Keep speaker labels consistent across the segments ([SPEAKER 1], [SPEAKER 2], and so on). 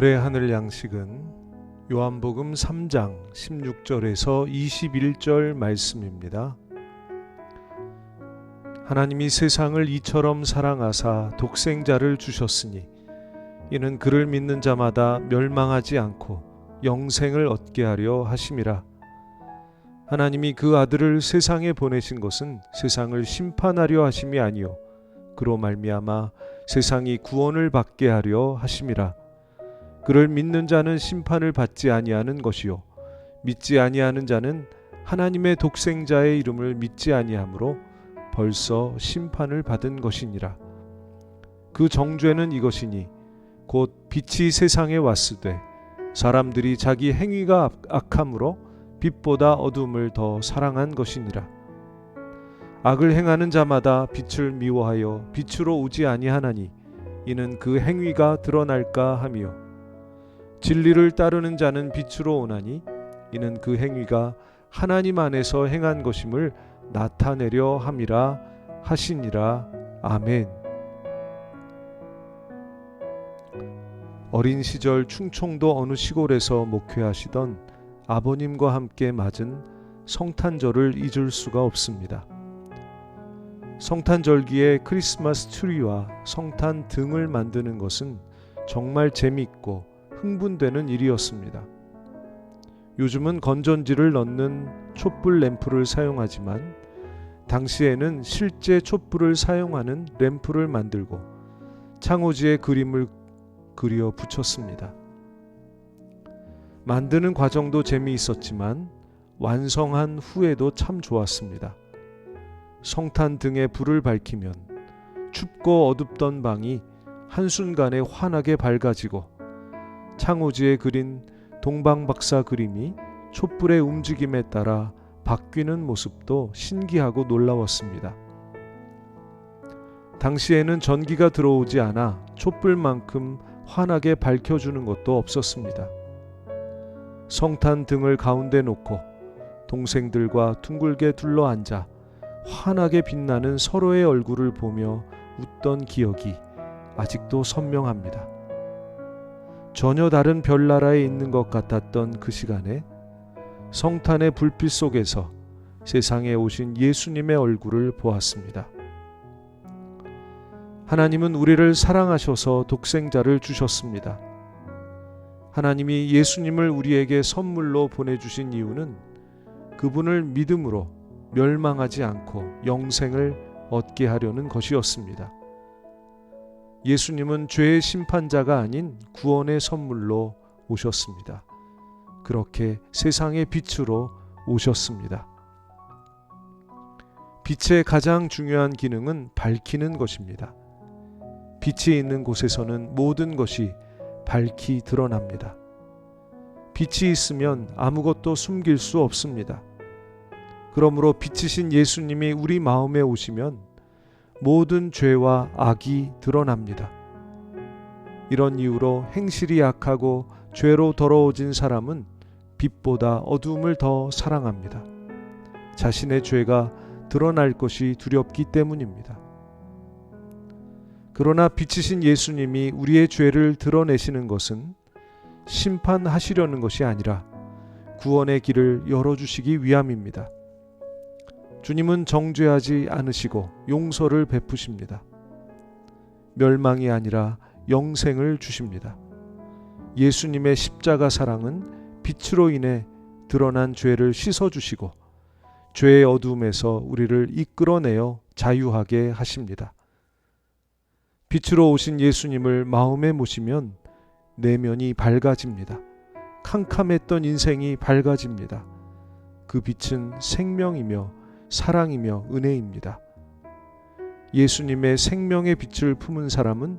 [SPEAKER 1] 오늘의 하늘 양식은 요한복음 3장 16절에서 21절 말씀입니다. 하나님이 세상을 이처럼 사랑하사 독생자를 주셨으니 이는 그를 믿는 자마다 멸망하지 않고 영생을 얻게 하려 하심이라. 하나님이 그 아들을 세상에 보내신 것은 세상을 심판하려 하심이 아니요 그로 말미암아 세상이 구원을 받게 하려 하심이라. 그를 믿는 자는 심판을 받지 아니하는 것이요. 믿지 아니하는 자는 하나님의 독생자의 이름을 믿지 아니하므로 벌써 심판을 받은 것이니라. 그 정죄는 이것이니 곧 빛이 세상에 왔으되 사람들이 자기 행위가 악- 악함으로 빛보다 어둠을 더 사랑한 것이니라. 악을 행하는 자마다 빛을 미워하여 빛으로 오지 아니하나니 이는 그 행위가 드러날까 함이요 진리를 따르는 자는 빛으로 오나니 이는 그 행위가 하나님 안에서 행한 것임을 나타내려 함이라 하시니라 아멘. 어린 시절 충청도 어느 시골에서 목회하시던 아버님과 함께 맞은 성탄절을 잊을 수가 없습니다. 성탄절기에 크리스마스 트리와 성탄 등을 만드는 것은 정말 재미있고 흥분되는 일이었습니다. 요즘은 건전지를 넣는 촛불 램프를 사용하지만 당시에는 실제 촛불을 사용하는 램프를 만들고 창호지에 그림을 그려 붙였습니다. 만드는 과정도 재미있었지만 완성한 후에도 참 좋았습니다. 성탄 등에 불을 밝히면 춥고 어둡던 방이 한순간에 환하게 밝아지고 창호지에 그린 동방박사 그림이 촛불의 움직임에 따라 바뀌는 모습도 신기하고 놀라웠습니다. 당시에는 전기가 들어오지 않아 촛불만큼 환하게 밝혀주는 것도 없었습니다. 성탄 등을 가운데 놓고 동생들과 둥글게 둘러 앉아 환하게 빛나는 서로의 얼굴을 보며 웃던 기억이 아직도 선명합니다. 전혀 다른 별나라에 있는 것 같았던 그 시간에 성탄의 불빛 속에서 세상에 오신 예수님의 얼굴을 보았습니다. 하나님은 우리를 사랑하셔서 독생자를 주셨습니다. 하나님이 예수님을 우리에게 선물로 보내주신 이유는 그분을 믿음으로 멸망하지 않고 영생을 얻게 하려는 것이었습니다. 예수님은 죄의 심판자가 아닌 구원의 선물로 오셨습니다. 그렇게 세상의 빛으로 오셨습니다. 빛의 가장 중요한 기능은 밝히는 것입니다. 빛이 있는 곳에서는 모든 것이 밝히 드러납니다. 빛이 있으면 아무것도 숨길 수 없습니다. 그러므로 빛이신 예수님이 우리 마음에 오시면 모든 죄와 악이 드러납니다. 이런 이유로 행실이 악하고 죄로 더러워진 사람은 빛보다 어둠을 더 사랑합니다. 자신의 죄가 드러날 것이 두렵기 때문입니다. 그러나 빛이신 예수님이 우리의 죄를 드러내시는 것은 심판하시려는 것이 아니라 구원의 길을 열어주시기 위함입니다. 주님은 정죄하지 않으시고 용서를 베푸십니다. 멸망이 아니라 영생을 주십니다. 예수님의 십자가 사랑은 빛으로 인해 드러난 죄를 씻어주시고 죄의 어둠에서 우리를 이끌어내어 자유하게 하십니다. 빛으로 오신 예수님을 마음에 모시면 내면이 밝아집니다. 캄캄했던 인생이 밝아집니다. 그 빛은 생명이며 사랑이며 은혜입니다. 예수님의 생명의 빛을 품은 사람은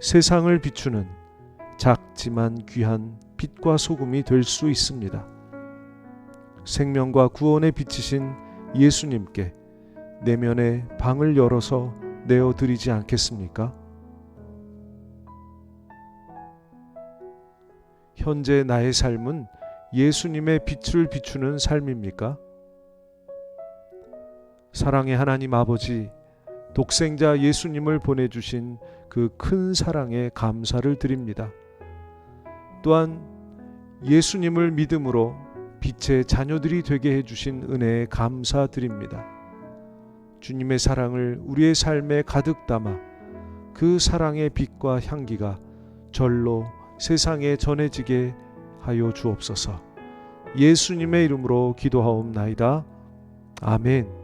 [SPEAKER 1] 세상을 비추는 작지만 귀한 빛과 소금이 될 수 있습니다. 생명과 구원의 빛이신 예수님께 내면의 방을 열어서 내어 드리지 않겠습니까? 현재 나의 삶은 예수님의 빛을 비추는 삶입니까? 사랑의 하나님 아버지, 독생자 예수님을 보내주신 그 큰 사랑에 감사를 드립니다. 또한 예수님을 믿음으로 빛의 자녀들이 되게 해주신 은혜에 감사드립니다. 주님의 사랑을 우리의 삶에 가득 담아 그 사랑의 빛과 향기가 절로 세상에 전해지게 하여 주옵소서. 예수님의 이름으로 기도하옵나이다. 아멘.